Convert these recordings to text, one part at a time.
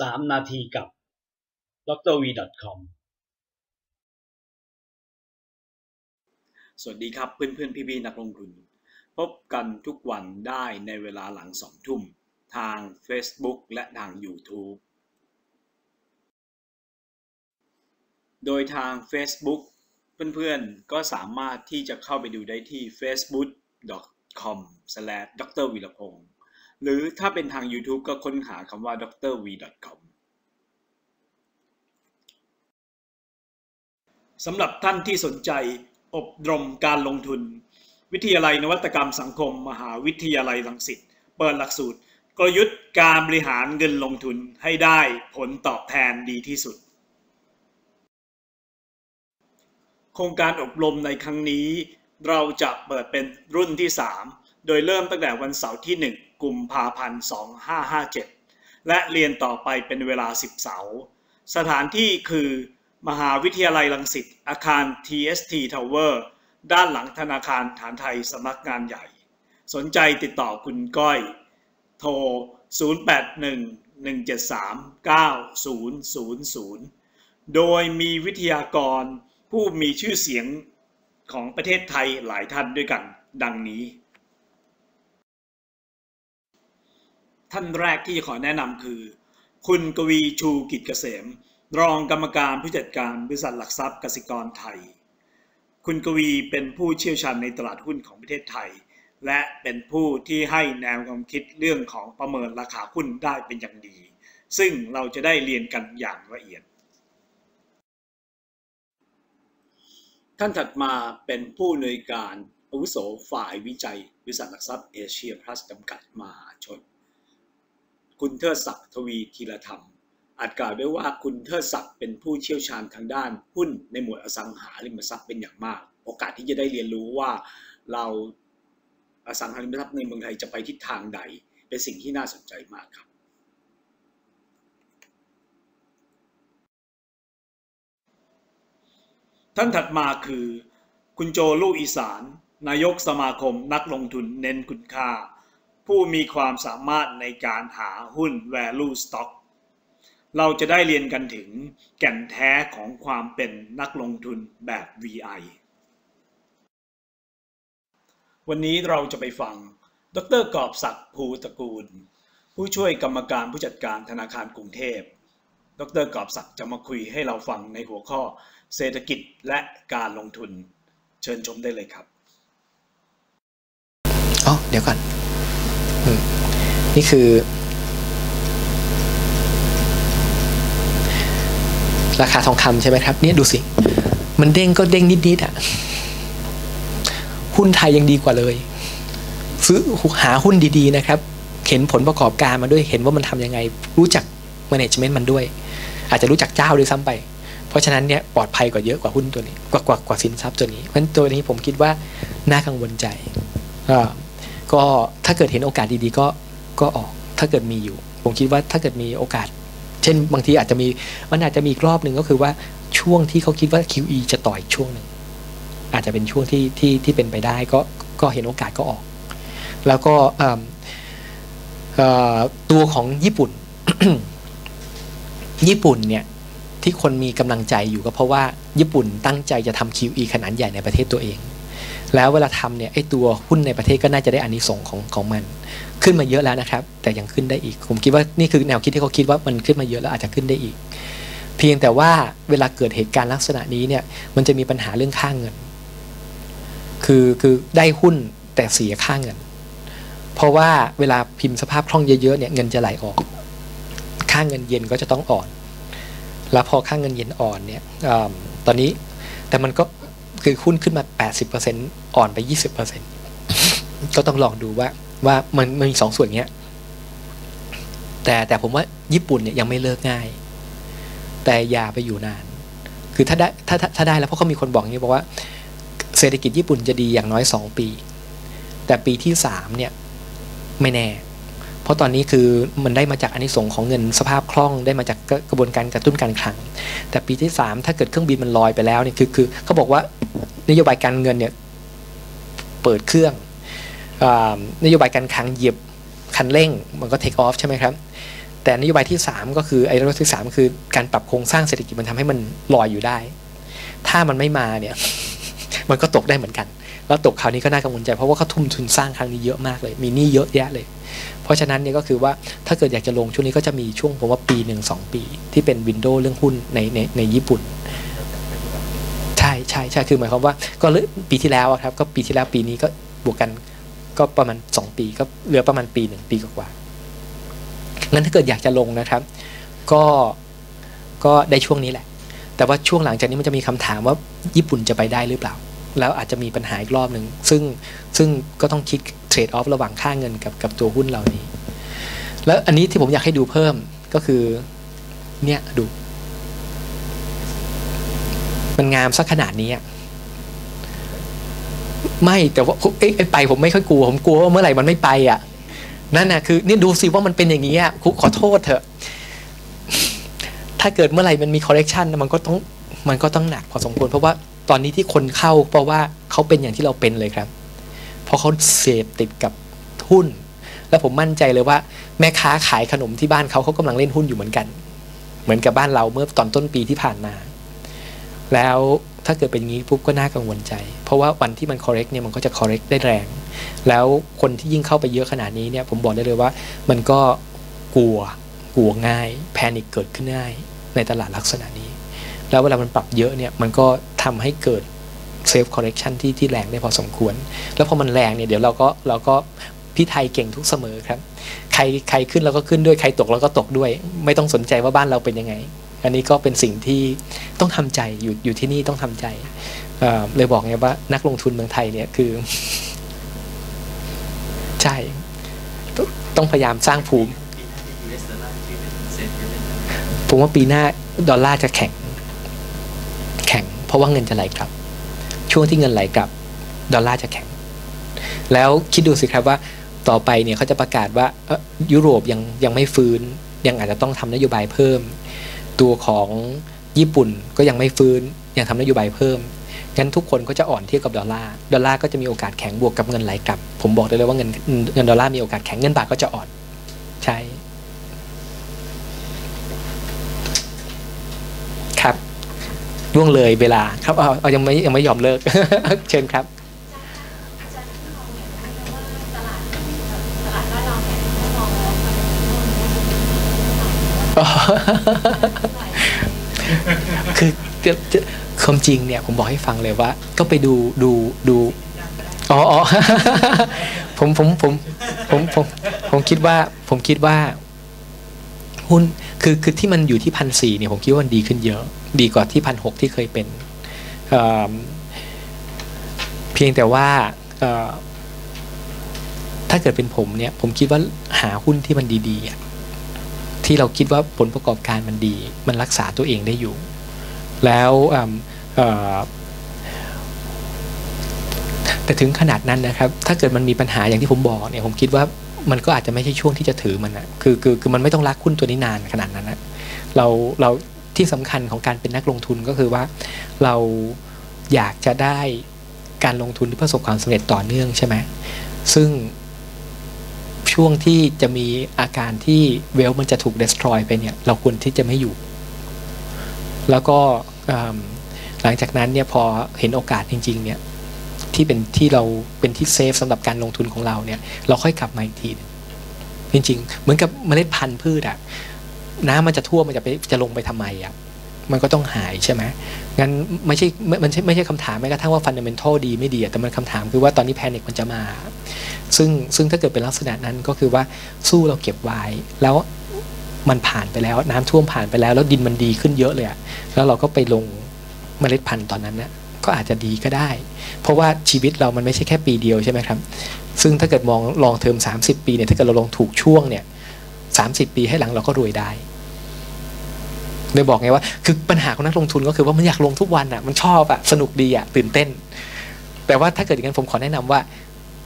3 นาทีกับ d r v com สวัสดีครับเพื่อนเพื่อนพี่พี่นักลงทุน พบกันทุกวันได้ในเวลาหลังสองทุ่ม ทาง Facebook และทาง YouTube โดยทาง Facebook เพื่อนๆ ก็สามารถที่จะเข้าไปดูได้ที่ facebook.com d r v พงศ์ หรือถ้าเป็นทาง YouTube ก็ค้นหาคำว่า drv.com สำหรับท่านที่สนใจอบรมการลงทุน วิทยาลัยนวัตกรรมสังคม มหาวิทยาลัยรังสิตเปิดหลักสูตร กลยุทธ์การบริหารเงินลงทุนให้ได้ผลตอบแทนดีที่สุด โครงการอบรมในครั้งนี้ เราจะเปิดเป็นรุ่นที่ 3 โดยเริ่มตั้งแต่วันเสาร์ที่ 1 กุมภาพันธ์ 2557 และเรียนต่อไปเป็นเวลา 10 เสาร์สถานที่คือ มหาวิทยาลัยรังสิต อาคาร TST Tower ด้านหลังธนาคารฐานไทยสำนักงานใหญ่ สนใจติดต่อคุณก้อย โทร 0811739000 โดยมีวิทยากรผู้มีชื่อเสียงของประเทศไทยหลายท่านด้วยกัน ดังนี้ ท่านแรกที่จะขอแนะนำคือ คุณกวีชูกิจเกษม รองกรรมการผู้จัดการบริษัทหลักทรัพย์กสิกรไทย คุณกวีเป็นผู้เชี่ยวชาญในตลาดหุ้นของประเทศไทย และเป็นผู้ที่ให้แนวความคิดเรื่องของประเมินราคาหุ้นได้เป็นอย่างดี ซึ่งเราจะได้เรียนกันอย่างละเอียด ท่านถัดมาเป็นผู้อำนวยการอาวุโสฝ่ายวิจัยบริษัทหลักทรัพย์เอเชียพลัสจำกัดมหาชน คุณเทิดศักดิ์ทวีธีรธรรม อาจกล่าวได้ว่าคุณเทิดศักดิ์เป็นผู้เชี่ยวชาญทางด้านหุ้นในหมวดอสังหาริมทรัพย์เป็นอย่างมาก โอกาสที่จะได้เรียนรู้ว่าเราอสังหาริมทรัพย์ในเมืองไทยจะไปทิศทางใด เป็นสิ่งที่น่าสนใจมากครับท่านถัดมาคือ คุณโจลูกอีสาน นายกสมาคมนักลงทุนเน้นคุณค่า ผู้มีความสามารถในการหาหุ้น value stock เราจะได้เรียนกันถึงแก่นแท้ของความเป็นนักลงทุนแบบ VI วันนี้เราจะไปฟัง ดรกอบศักดิ์ภูตระกูล ผู้ช่วยกรรมการผู้จัดการธนาคารกรุงเทพ ดรกอบศักดิ์จะมาคุยให้เราฟังในหัวข้อเศรษฐกิจและการลงทุน เชิญชมได้เลยครับ อ๋อ เดี๋ยวก่อน นี่คือ ราคาทองคำใช่ไหมครับ เนี่ยดูสิ มันเด้งก็เด้งนิดๆอะ หุ้นไทยยังดีกว่าเลย ซื้อหาหุ้นดีๆนะครับ เห็นผลประกอบการมาด้วย เห็นว่ามันทํำยังไง รู้จัก management มันด้วย อาจจะรู้จักเจ้าด้วยซ้ำไป เพราะฉะนั้นเนี่ยปลอดภัยกว่าเยอะกว่าหุ้นตัวนี้ กว่ากว่ากว่าสินทรัพย์ตัวนี้ เพราะฉะนั้นตัวนี้ผมคิดว่าน่ากังวลใจก็ถ้าเกิดเห็นโอกาสดีๆก็ ก็ออกถ้าเกิดมีอยู่ ผมคิดว่าถ้าเกิดมีโอกาส เช่นบางทีอาจจะมีมันอาจจะมีอีกรอบหนึ่งก็คือว่าช่วงที่เขาคิดว่า QE จะต่อยช่วงหนึ่งอาจจะเป็นช่วงที่ที่ที่เป็นไปได้ก็ก็เห็นโอกาสก็ออก แล้วก็ตัวของญี่ปุ่น ญี่ปุ่นเนี่ยที่คนมีกำลังใจอยู่ก็เพราะว่าญี่ปุ่นตั้งใจจะทำ QE ขนาดใหญ่ในประเทศตัวเอง แล้วเวลาทำเนี่ยไอ้ตัวหุ้นในประเทศก็น่าจะได้อานิสงของของมัน ขึ้นมาเยอะแล้วนะครับ แต่ยังขึ้นได้อีก ผมคิดว่านี่คือแนวคิดที่เขาคิดว่ามันขึ้นมาเยอะแล้วอาจจะขึ้นได้อีก เพียงแต่ว่าเวลาเกิดเหตุการณ์ลักษณะนี้เนี่ยมันจะมีปัญหาเรื่องค่างเงิน คือคือได้หุ้นแต่เสียค่างเงิน เพราะว่าเวลาพิมพ์สภาพคล่องเยอะๆเนี่ยเงินจะไหลออก ค่างเงินเย็นก็จะต้องอ่อน แล้วพอค่างเงินเย็นอ่อนเนี่ยอตอนนี้แต่มันก็ คือหุ้นขึ้นมา 80%อ่อนไป 20%ก็ต้องลองดูว่าว่ามันมันมีสองส่วนเนี้ย แต่แต่ผมว่าญี่ปุ่นเนี่ยยังไม่เลิกง่าย แต่อย่าไปอยู่นาน คือถ้าได้ถ้าถ้าได้แล้วเพราะเขามีคนบอกอย่างนี้บอกว่า เศรษฐกิจญี่ปุ่นจะดีอย่างน้อยสองปี แต่ปีที่สามเนี่ย ไม่แน่ เพราะตอนนี้คือมันได้มาจากอนนี้ส่งของเงินสภาพคล่องได้มาจากกระบวนการกระตุ้นการคลัง แต่ปีที่สามถ้าเกิดเครื่องบินมันลอยไปแล้วเนี่ยคือคือเขาบอกว่านโยบายการเงินเนี่ยเปิดเครื่องนโยบายการคลังเหยียบคันเร่งมันก็เทคออฟใช่ไหมครับแต่นโยบายที่ 3 ก็คือไอ้นโยบายที่ 3 คือการปรับโครงสร้างเศรษฐกิจมันทำให้มันลอยอยู่ได้ ถ้ามันไม่มาเนี่ยมันก็ตกได้เหมือนกัน แล้วตกคราวนี้ก็น่ากังวลใจเพราะว่าเขาทุ่มทุนสร้างครั้งนี้เยอะมากเลย มีหนี้เยอะแยะเลย เพราะฉะนั้นเนี่ยก็คือว่าถ้าเกิดอยากจะลงช่วงนี้ก็จะมีช่วงผมว่าปีหนึ่งสองปี ที่เป็นวินโดว์เรื่องหุ้นในในในญี่ปุ่น ใช่ใช่ใช่คือหมายความว่าก็เลือปีที่แล้วครับ ก็ปีที่แล้วปีนี้ก็บวกกันก็ประมาณสองปีก็เหลือประมาณปีหนึ่งปีกว่างั้นถ้าเกิดอยากจะลงนะครับ ก็ก็ได้ช่วงนี้แหละ แต่ว่าช่วงหลังจากนี้มันจะมีคำถามว่าญี่ปุ่นจะไปได้หรือเปล่า แล้วอาจจะมีปัญหาอีกรอบหนึ่งซึ่งซึ่งก็ต้องคิด เทรดออฟระหว่างค่าเงินกับกับตัวหุ้นเหล่านี้ แล้วอันนี้ที่ผมอยากให้ดูเพิ่มก็คือ เนี่ยดู มันงามสักขนาดนี้ไม่แต่ว่าเอ้ยไอ้ไปผมไม่ค่อยกลัว ผมกลัวว่าเมื่อไหร่มันไม่ไปอะนั่นนะคือนี่ดูสิว่ามันเป็นอย่างนี้อะขอโทษเถอะ ถ้าเกิดเมื่อไหร่มันมี correction มันก็ต้องมันก็ต้องหนักพอสมควรเพราะว่าตอนนี้ที่คนเข้าเพราะว่าเขาเป็นอย่างที่เราเป็นเลยครับ ราะเขาเสพติดกับหุ้น แล้วผมมั่นใจเลยว่า แม่ค้าขายขนมที่บ้านเขาเขากำลังเล่นหุ้นอยู่เหมือนกัน เหมือนกับบ้านเราเมื่อตอนต้นปีที่ผ่านมา แล้วถ้าเกิดเป็นงี้ปุ๊บก็น่ากังวลใจ เพราะว่าวันที่มัน correct เนี่ยมันก็จะ correct ได้แรง แล้วคนที่ยิ่งเข้าไปเยอะขนาดนี้เนี่ยผมบอกได้เลยว่า มันก็กลัวกลัวง่าย แพนิคเกิดขึ้นง่ายในตลาดลักษณะนี้ แล้วเวลามันปรับเยอะเนี่ยมันก็ทำให้เกิด เซฟคอร์เรคชันที่ที่แรงได้พอสมควร แล้วพอมันแรงเนี่ยเดี๋ยวเราก็เราก็พี่ไทยเก่งทุกเสมอครับ ใครใครขึ้นเราก็ขึ้นด้วยใครตกเราก็ตกด้วย ไม่ต้องสนใจว่าบ้านเราเป็นยังไง อันนี้ก็เป็นสิ่งที่ต้องทำใจอยู่อยู่ที่นี่ต้องทำใจเเลยบอกไงว่านักลงทุนเมืองไทยเนี่ยคือ ใช่ต้องต้องพยายามสร้างภูมิผมว่าปีหน้าดอลลาร์จะแข็ง แข็งเพราะว่าเงินจะไหลกลับ ช่วงที่เงินไหลกลับดอลลาร์จะแข็ง แล้วคิดดูสิครับว่าต่อไปเนี่ยเขาจะประกาศว่าออยุโรปยังยังไม่ฟื้น ยังอาจจะต้องทำนโยบายเพิ่ม ตัวของญี่ปุ่นก็ยังไม่ฟื้น ยังทำนโยบายเพิ่มงั้นทุกคนก็จะอ่อนเทียบกับดอลลาร์ดอลลาร์ก็จะมีโอกาสแข็งบวกกับเงินไหลกลับ ผมบอกได้เลยว่าเงินเงินดอลลาร์มีโอกาสแข็งเงินบาทก็จะอ่อน ใช่ ครับ ล่วงเลยเวลาครับเอาเอายังไม่ยังไม่ยอมเลิก เชิญครับอาจารย์ที่มอคือจะความจริงเนี่ยผมบอกให้ฟังเลยว่า ก็ไปดูดูดูอ๋ออ๋อผมผมผมผมผมผมคิดว่า ผมคิดว่าหุ้นคือคือที่มันอยู่ที่พันสี่เนี่ยผมคิดว่ามันดีขึ้นเยอะ ดีกว่าที่พันหกที่เคยเป็นเเพียงแต่ว่าถ้าเกิดเป็นผมเนี่ย ผมคิดว่าหาหุ้นที่มันดีๆ ที่เราคิดว่าผลประกอบการมันดี มันรักษาตัวเองได้อยู่ แล้วแต่ถึงขนาดนั้นนะครับ ถ้าเกิดมันมีปัญหาอย่างที่ผมบอกเนี่ย ผมคิดว่ามันก็อาจจะไม่ใช่ช่วงที่จะถือมันนะคือคือคือมันไม่ต้องรักหุ้นตัวนี้นานขนาดนั้นนะเราเรา ที่สำคัญของการเป็นนักลงทุนก็คือว่า เราอยากจะได้การลงทุนที่ประสบความสำเร็จต่อเนื่องใช่ไหมซึ่งช่วงที่จะมีอาการที่เวลมันจะถูก destroy ไปเนี่ย เราควรที่จะไม่อยู่ แล้วก็หลังจากนั้นเนี่ยพอเห็นโอกาสจริง ๆ เนี่ยที่เป็นที่เราเป็นที่เซฟสำหรับการลงทุนของเราเนี่ย เราค่อยกลับมาอีกทีจริง ๆ เหมือนกับเมล็ดพันธุ์พืชอะ น้ำมันจะท่วมมันจะไปจะลงไปทำไมอะมันก็ต้องหายใช่ไหมงั้นไม่ใช่ไม่มันไม่ใช่คำถามแม้กระทั่งว่าฟันเดเมนทัลดีไม่ดีอะแต่มันคำถามคือว่าตอนนี้แพนิคมันจะมา ซึ่งซึ่งถ้าเกิดเป็นลักษณะนั้นก็คือว่าสู้เราเก็บไว้ แล้วมันผ่านไปแล้ว น้ำท่วมผ่านไปแล้ว แล้วดินมันดีขึ้นเยอะเลยอะแล้วเราก็ไปลงเมล็ดพันธุ์ตอนนั้นนะก็อาจจะดีก็ได้ เพราะว่าชีวิตเรามันไม่ใช่แค่ปีเดียวใช่ไหมครับ ซึ่งถ้าเกิดมองลองเทอม30 ปีเนี่ยถ้าเกิดเราลงถูกช่วงเนี่ย30 ปีให้หลังเราก็รวยได้ เลยบอกไงว่า คือปัญหาของนักลงทุนก็คือว่ามันอยากลงทุกวันอะมันชอบอะสนุกดีอะตื่นเต้น แต่ว่าถ้าเกิดอย่างนั้นผมขอแนะนำว่า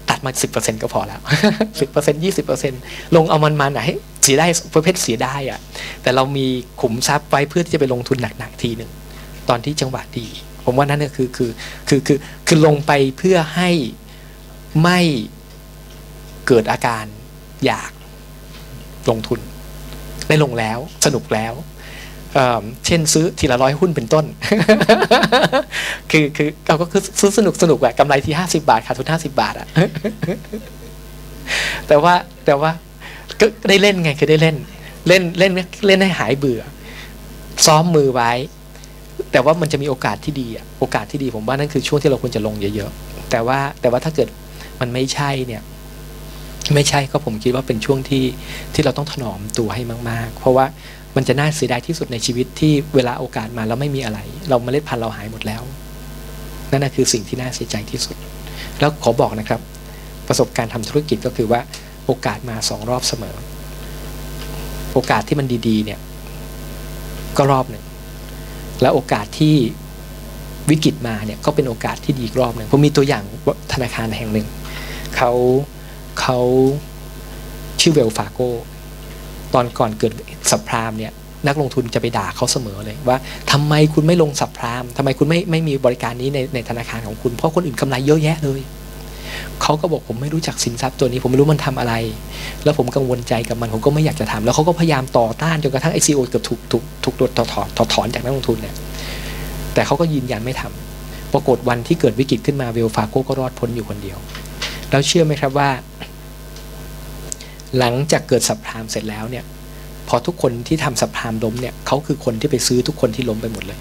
ตัดมา 10%ก็พอแล้ว 10% 20%ลงเอามันมาไหนเสียได้ประเภทเสียได้อะแต่เรามีขุมทรัพย์ไว้เพื่อที่จะไปลงทุนหนักๆทีหนึ่งตอนที่จังหวะดี ผมว่านั่นก็คือคือคือคือคือลงไปเพื่อให้ไม่เกิดอาการอยากลงทุน ได้ลงแล้วสนุกแล้ว เช่นซื้อทีละร้อยหุ้นเป็นต้น คือคือเราก็คือซื้อสนุกสนุกอะกำไรที่ห้าสิบาท ขาดทุนห้าสิบาทอะแต่ว่าแต่ว่าก็ได้เล่นไงคือได้เล่น เล่นเล่นเล่นให้หายเบื่อ ซ้อมมือไว้ แต่ว่ามันจะมีโอกาสที่ดีอะโอกาสที่ดีผมว่านั่นคือช่วงที่เราควรจะลงเยอะๆ แต่ว่าแต่ว่าถ้าเกิดมันไม่ใช่เนี่ยไม่ใช่ก็ผมคิดว่าเป็นช่วงที่ที่เราต้องถนอมตัวให้มาก ๆ เพราะว่า มันจะน่าเสียดายที่สุดในชีวิตที่เวลาโอกาสมาแล้วไม่มีอะไร เราเมล็ดพันธุ์เราหายหมดแล้ว นั่นคือสิ่งที่น่าเสียใจที่สุด แล้วขอบอกนะครับ ประสบการณ์ทำธุรกิจก็คือว่าโอกาสมาสองรอบเสมอ โอกาสที่มันดีๆเนี่ยก็รอบหนึ่งแล้วโอกาสที่วิกฤตมาเนี่ยก็เป็นโอกาสที่ดีอีกรอบหนึ่งผมมีตัวอย่างธนาคารแห่งหนึ่งเขาเขาชื่อเวลฟาโก ตอนก่อนเกิดสับพรามเนี่ยนักลงทุนจะไปด่าเขาเสมอเลยว่าทำไมคุณไม่ลงสับพรามทำไมคุณไม่ไม่มีบริการนี้ในในธนาคารของคุณ เพราะคนอื่นกำไรเยอะแยะเลยเขาก็บอกผมไม่รู้จักสินทรัพย์ตัวนี้ ผมไม่รู้มันทำอะไร แล้วผมกังวลใจกับมันผมก็ไม่อยากจะทำแล้วเขาก็พยายามต่อต้านจนกระทั่งไอซีโอเกือบถูกถูกถูกถอดถอนถอดถอนจากนักลงทุนเนี่ยแต่เขาก็ยืนยันไม่ทำปรากฏวันที่เกิดวิกฤตขึ้นมาเวลฟาโก้ก็รอดพ้นอยู่คนเดียว แล้วเชื่อไหมครับว่า หลังจากเกิดสับพรามเสร็จแล้วเนี่ยพอทุกคนที่ทำสับพรามล้มเนี่ยเขาคือคนที่ไปซื้อทุกคนที่ล้มไปหมดเลย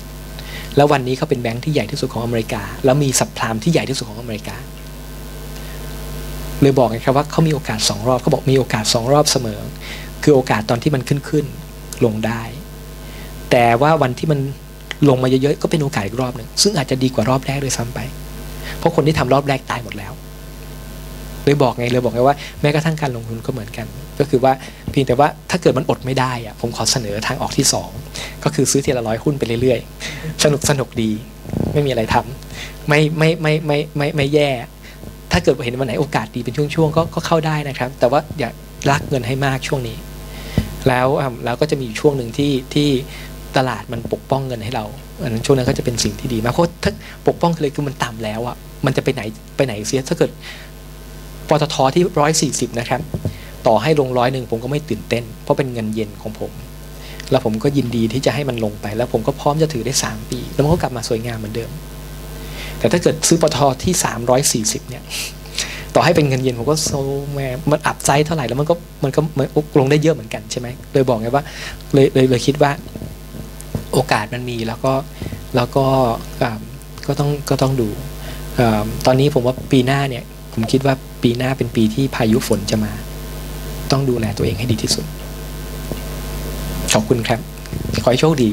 แล้ววันนี้เขาเป็นแบงค์ที่ใหญ่ที่สุดของอเมริกา แล้วมีสับพรามที่ใหญ่ที่สุดของอเมริกาเลยบอกไงครับว่าเขามีโอกาสสองรอบเขาบอกมีโอกาสสองรอบเสมอ คือโอกาสตอนที่มันขึ้นขึ้นลงได้ แต่ว่าวันที่มันลงมาเยอะๆก็เป็นโอกาสอีกรอบหนึ่งซึ่งอาจจะดีกว่ารอบแรกด้วยซ้ำไป เพราะคนที่ทำรอบแรกตายหมดแล้ว เลยบอกไงเลยบอกไงว่าแม้กระทั่งการลงทุนก็เหมือนกัน ก็คือว่าเพียงแต่ว่าถ้าเกิดมันอดไม่ได้อะผมขอเสนอทางออกที่สองก็คือซื้อทีละร้อยหุ้นไปเรื่อยๆ สนุกสนุกดีไม่มีอะไรทำไม่ไม่ไม่ไม่ไม่ไม่แย่ ถ้าเกิดเห็นวันไหนโอกาสดีเป็นช่วงๆก็ก็เข้าได้นะครับ แต่ว่าอย่ารักเงินให้มากช่วงนี้ แล้วแล้วก็จะมีช่วงหนึ่งที่ที่ตลาดมันปกป้องเงินให้เราอันนั้นช่วงนั้นก็จะเป็นสิ่งที่ดีมากเพราะถ้าปกป้องคือเลยคือมันต่ำแล้วอะมันจะไปไหนไปไหนเสียถ้าเกิด ปตทที่ร้อยสี่สิบนะครับ ต่อให้ลงร้อยหนึ่งผมก็ไม่ตื่นเต้น เพราะเป็นเงินเย็นของผม แล้วผมก็ยินดีที่จะให้มันลงไป แล้วผมก็พร้อมจะถือได้สามปี แล้วมันก็กลับมาสวยงามเหมือนเดิม แต่ถ้าเกิดซื้อปตทที่สามร้อยสี่สิบเนี่ย ต่อให้เป็นเงินเย็นผมก็โซแมมันอับใจเท่าไหร่แล้วมันก็มันก็มันลงได้เยอะเหมือนกันใช่ไหมเลยบอกไงว่าเลยเลยเลยคิดว่าโอกาสมันมีแล้วก็แล้วก็ก็ต้องก็ต้องดู ตอนนี้ผมว่าปีหน้าเนี่ย ผมคิดว่า ปีหน้าเป็นปีที่พายุฝนจะมา ต้องดูแลตัวเองให้ดีที่สุด ขอบคุณครับ ขอให้โชคดี